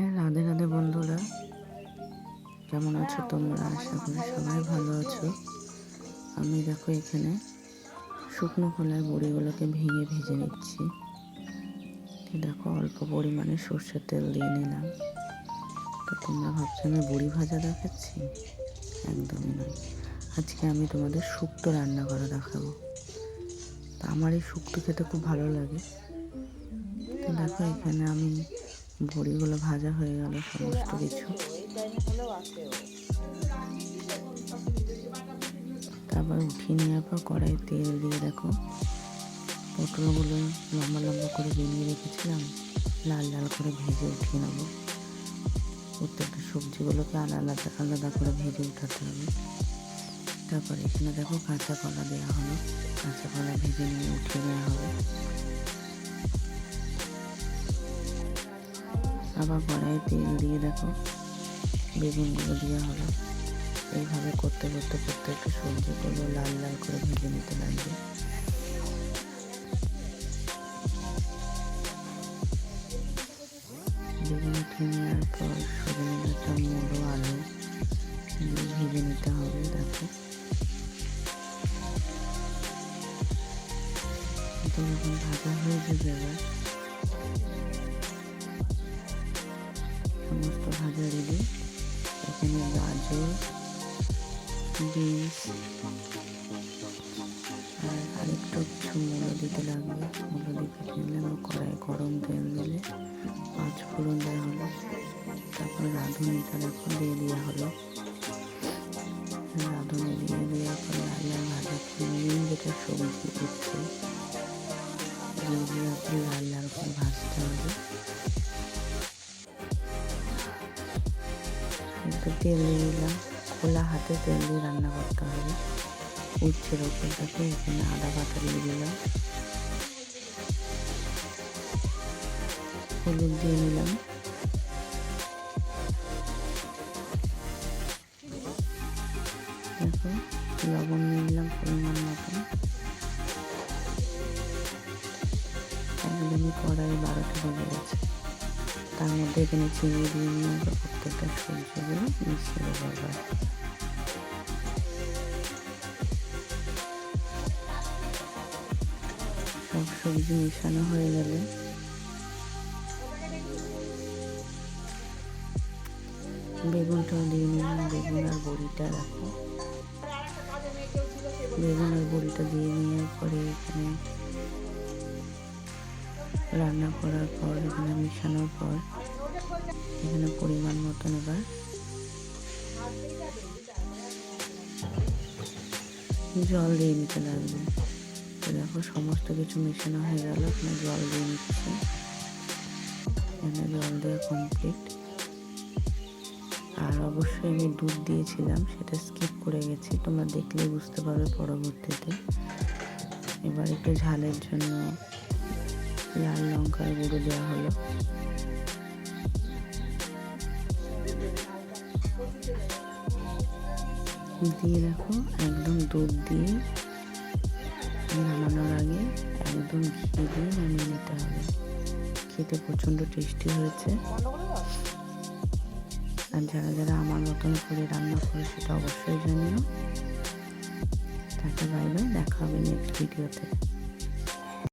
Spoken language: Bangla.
হ্যাঁ রাধে রাধে বন্ধুরা। কেমন আছো তোমরা? আশা করি সবাই ভালো আছো। আমি দেখো এখানে শুকনো খোলায় বড়িগুলোকে ভেঙে ভেজে নিচ্ছি। দেখো, অল্প পরিমাণে সর্ষের তেল দিয়ে নিলাম। তো তোমরা ভাবছ আমি বড়ি ভাজা দেখাচ্ছি? একদমই নয়। আজকে আমি তোমাদের শুক্তো রান্না করা দেখাবো। তো আমার এই শুক্তো খেতে খুব ভালো লাগে। তো দেখো এখানে আমি বড়িগুলো ভাজা হয়ে গেল সমস্ত কিছু। তারপর উঠিয়ে নেওয়ার পর কড়াই তেল দিয়ে দেখো পটলগুলো লম্বা লম্বা করে বেরিয়ে রেখেছিলাম লাল লাল করে ভেজে উঠিয়ে নেব। প্রত্যেকটা সবজিগুলোকে আলাদা আলাদা আলাদা করে ভেজে উঠাতে হবে। তারপর এখানে দেখো কাঁচা কলা দেওয়া হবে কাঁচা কলা ভেজে নিয়ে উঠিয়ে নেওয়া হবে। আবার কড়াই তেল দিয়ে দেখো। বেগুনগুলো দেওয়া হলো। এইভাবে করতে করতে করতে প্রত্যেকটা সবজিগুলো লাল লাল করে ভেজে নিতে লাগবে। বেগুন উঠিয়ে নেওয়ার পর সজনে ডাঁটা মুলো আলু ভেজে নিতে হবে, দেখো। যখন ভাজা হয়ে যাবে সমস্ত ভাজা রেডি। এখানে গাজর, বিনস, আর আরেকটু কিছু মূলো দিতে লাগবে। মূলো দিতে নিলে কড়াই গরম তেল দিলে পাঁচ ফোড়ন দেওয়া হলো। তারপর রাঁধুনিটা দেখো দিয়ে দেওয়া হলো। রাঁধুনি দিয়ে দেওয়ার পর লাল ভাজা মেন যেটা সবজি দিচ্ছে। দিয়ে দেওয়ার পর করে ভাজতে হবে একটু তেল দিয়ে দিলাম খোলা হাতে তেল দিয়ে রান্না করতে হবে উচ্ছের ওপরটাকে এখানে আদা বাটা দিয়ে দিলাম হলুদ দিয়ে নিলাম দেখো লবণ নিয়ে নিলাম পরিমাণ মতন একদমই কড়াই বারোটা বেজে গেছে তার মধ্যে এখানে চিনি দিয়ে নিয়ে প্রত্যেকটা সবজিগুলো মিশিয়ে দেবো সব সবজি মেশানো হয়ে গেলে বেগুনটাও দিয়ে নিলাম, বেগুন আর বড়িটা রাখো। বেগুন আর বড়িটা দিয়ে নেওয়ার পরে এখানে রান্না করার পর, এখানে মেশানোর পর, এখানে পরিমাণ মতন এবার জল দিয়ে নিতে লাগবে। তো দেখো, সমস্ত কিছু মেশানো হয়ে গেল। এখানে জল দিয়ে নিচ্ছে। এখানে জল দেওয়া কমপ্লিট আর অবশ্যই আমি দুধ দিয়েছিলাম, সেটা স্কিপ করে গেছি। তোমরা দেখলেই বুঝতে পারবে পরবর্তীতে। এবার একটু ঝালের জন্য লাল লঙ্কার গুঁড়ো দেওয়া হলো। দিয়ে রাখো একদম দুধ দিয়ে নামানোর আগে একদম ঘি দিয়ে নামিয়ে নিতে হবে। খেতে প্রচণ্ড টেস্টি হয়েছে। আর যারা যারা আমার মতন করে রান্না করে সেটা অবশ্যই জানিও। তাকে বাইরে দেখা হবে নেক্সট ভিডিওতে